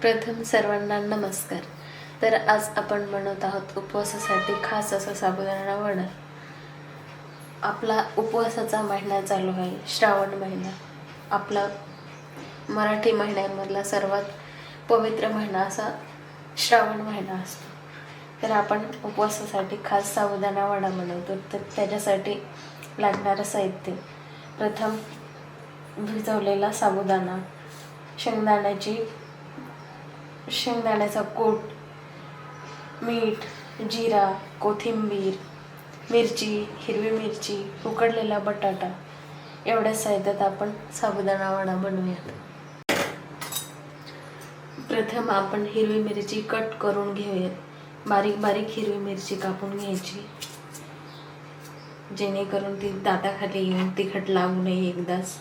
प्रथम सर्वांना नमस्कार. तर आज आपण बनवत आहोत उपवासासाठी खास असा साबुदाणा वडा आपला उपवासाचा महिना चालू आहे श्रावण महिना. आपला मराठी महिन्यांमधला सर्वात पवित्र महिना असा श्रावण महिना असतो. तर आपण उपवासासाठी खास साबुदाणा वडा बनवतो. तर त्याच्यासाठी लागणारं साहित्य. प्रथम भिजवलेला साबुदाणा शेंगदाण्याची शेंगदाण्याचा कोट मीठ जिरा कोथिंबीर मिरची हिरवी मिरची उकडलेला बटाटा एवढ्या साहित्यात आपण साबुदाणा वडा बनवूयात. प्रथम आपण हिरवी मिरची कट करून घेऊयात. बारीक बारीक हिरवी मिरची कापून घ्यायची. जेणेकरून ती दाताखाली येऊन तिखट लागू नये एकदाच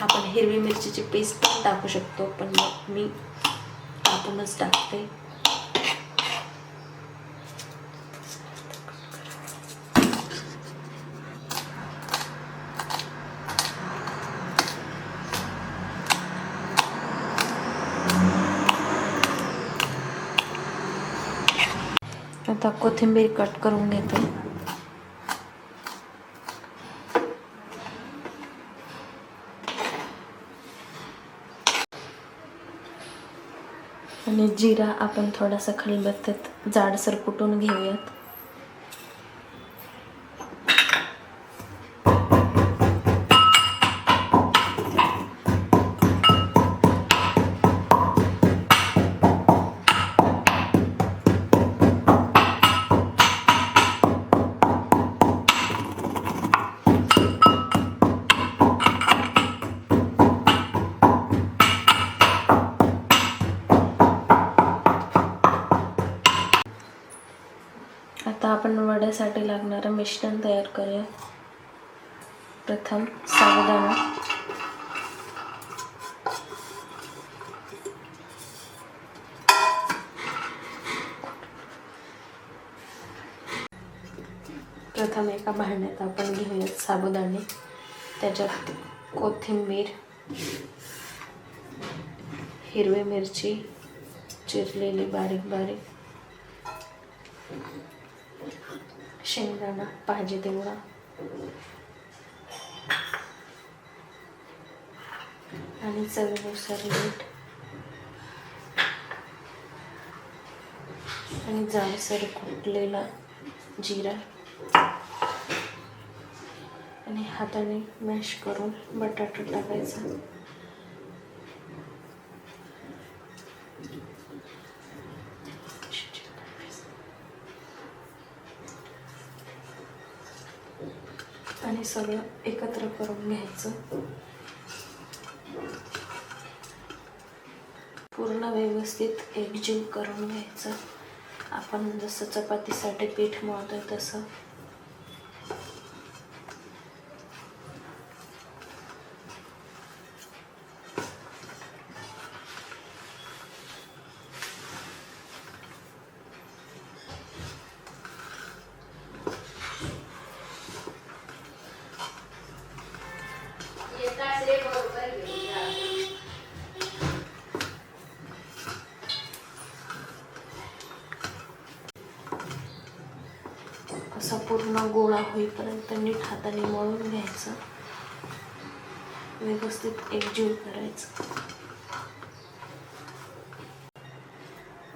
आपण हिरवी मिरचीची पेस्ट पण टाकू शकतो पण मग मी टाकूनच टाकते. आता कोथिंबीर कट करून घेते. आणि जिरा आपण थोडासा खलबत्त्यात जाडसर कुटून घेऊयात. वड्यासाठी लागणारं मिश्रण तयार करूया. प्रथम साबुदाणा. प्रथम एका भांड्यात आपण घेऊयात साबुदाणे त्याच्यात कोथिंबीर हिरवी मिरची चिरलेली बारीक बारीक शेंगदाणा पाहिजे तेवढा. आणि चवीनुसार मीठ. आणि जाडसर कुटलेला जिरा. आणि हाताने मॅश करून बटाटा टाकायचा. हाताने सगळं एकत्र करून घ्यायचं. पूर्ण व्यवस्थित एकजीव करून घ्यायचं. आपण जसं चपातीसाठी पीठ मळतोय तसं. हा पूर्ण गोळा होईपर्यंत नीट हाताने मळून घ्यायचं. व्यवस्थित एकजीव करायचं.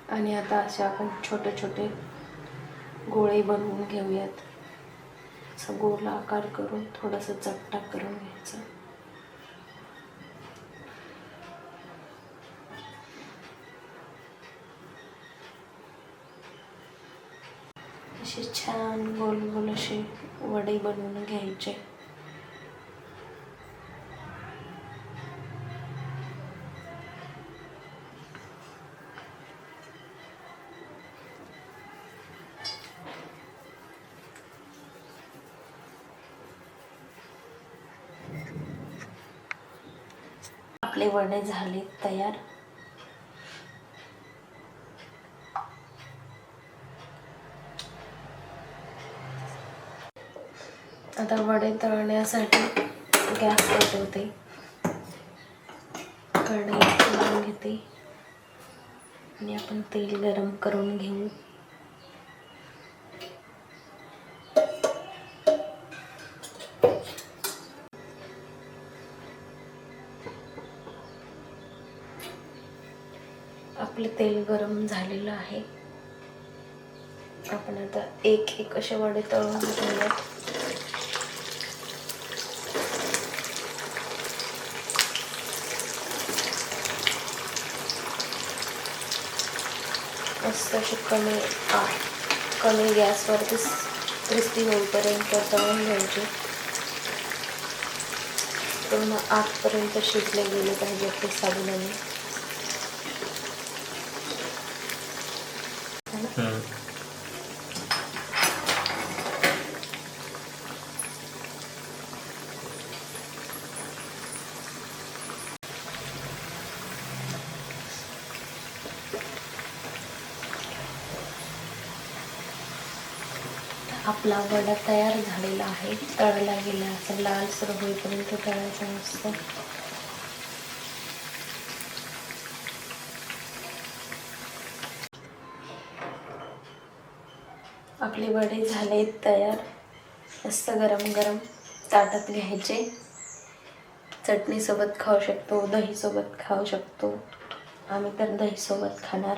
आणि आता असे आपण छोटे छोटे गोळे बनवून घेऊयात. असा गोला आकार करून थोडासा चपटा करून घ्यायचा. असे छान गोल गोल असे वडे बनवून घ्यायचे. आपले वडे झाले तयार. आता वडे तळण्यासाठी गॅस पेटवते कढई ठेवून घेते. आणि आपण तेल गरम करून घेऊ. आपलं तेल गरम झालेलं आहे. आपण आता एक एक असे वडे तळून घेऊयात. मस्त कमी कमी गॅसवरती क्रिस्पी होईपर्यंत तळून घ्यायचे. पूर्ण आठपर्यंत शिजले गेले पाहिजे ते साबुदाणे. आपला वडा तयार झालेला आहे. तळला गेला असं लालसर होईपर्यंत तळायचा मस्त आपले वडे झाले तयार. मस्त गरम गरम ताटात घ्यायचे. चटणीसोबत खाऊ शकतो दहीसोबत खाऊ शकतो. आम्ही तर दहीसोबत खाणार.